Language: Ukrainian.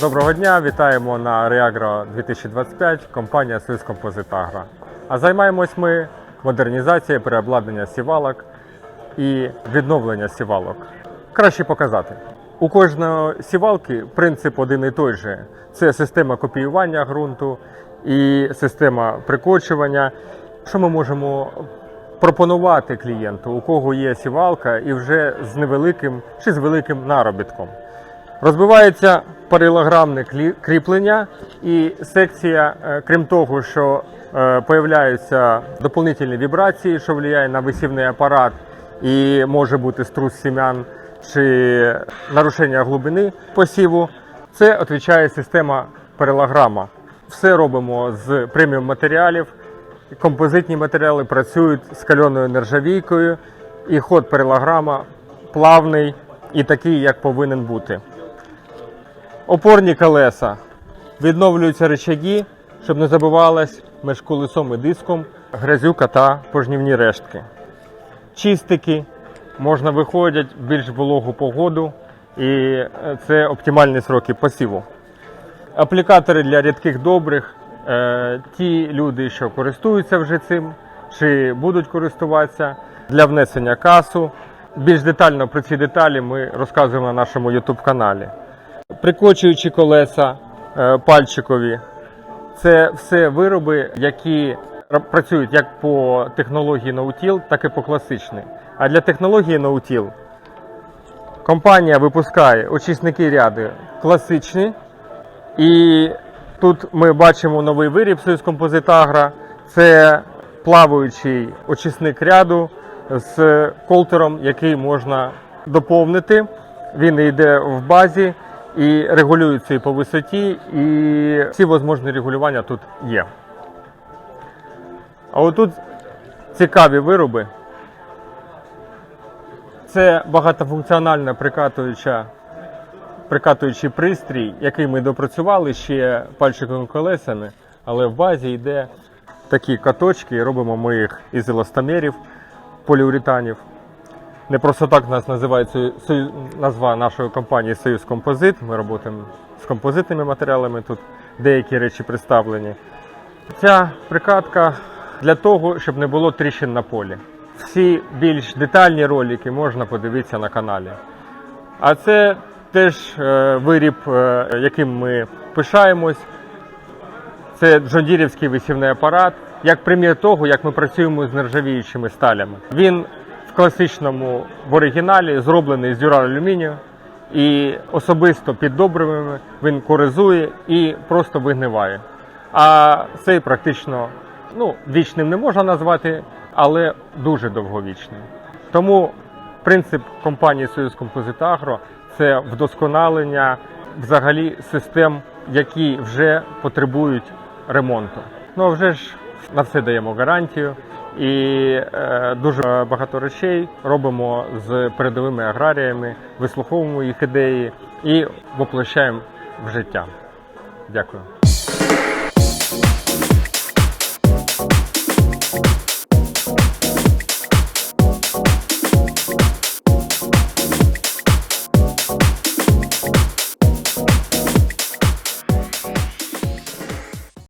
Доброго дня, вітаємо на Реагро 2025, компанія Союз Композит Агро. А займаємось ми модернізацією переобладнання сівалок і відновлення сівалок. Краще показати. У кожної сівалки принцип один і той же: це система копіювання ґрунту і система прикочування. Що ми можемо пропонувати клієнту, у кого є сівалка і вже з невеликим чи з великим наробітком? Розбивається паралограмне клі- кріплення і секція, е, крім того, що е, появляються доповнительні вібрації, що впливає на висівний апарат, і може бути струс сім'ян чи нарушення глибини посіву. Це відповідає система паралограма. Все робимо з преміум матеріалів. Композитні матеріали працюють з кальоною нержавійкою, і ход паралограма плавний і такий, як повинен бути. Опорні колеса. Відновлюються речаги, щоб не забивалась між колесом і диском грязюка та пожнівні рештки. Чистики можна виходять в більш вологу погоду, і е, це оптимальні сроки посіву. Аплікатори для рідких добрих. Е, ті люди, що користуються вже цим, чи будуть користуватися для внесення касу. Більш детально про ці деталі ми розказуємо на нашому YouTube каналі. Прикочуючі колеса е, пальчикові. Це все вироби, які працюють як по технології Nautil, так і по класичній. А для технології Nautil компанія випускає очисники ряди класичні. І тут ми бачимо новий виріб Союз Композит Агро. Це плаваючий очисник ряду з колтером, який можна доповнити. Він йде в базі і регулюється і по висоті, і всі можливі регулювання тут є. А отут цікаві вироби. Це багатофункціональна прикатуюча прикатуючий пристрій, який ми допрацювали ще пальчиковими колесами, але в базі йде такі каточки, робимо ми їх із еластомерів, поліуретанів. Не просто так нас Сою- назва нашої компанії Союз Композит. Ми працюємо з композитними матеріалами, тут деякі речі представлені. Ця прикатка для того, щоб не було тріщин на полі. Всі більш детальні ролики можна подивитися на каналі. А це теж е, виріб, е, яким ми пишаємось. Це джондірівський висівний апарат, як примір того, як ми працюємо з нержавіючими сталями. Він класичному в оригіналі зроблений з дюралюмінію і особисто під добривами він коризує і просто вигниває. А цей практично ну, вічним не можна назвати, але дуже довговічним. Тому принцип компанії Союз Композит це вдосконалення взагалі систем, які вже потребують ремонту. Ну а вже ж на все даємо гарантію. І е, дуже багато речей робимо з передовими аграріями, вислуховуємо їх ідеї і воплощаємо в життя. Дякую.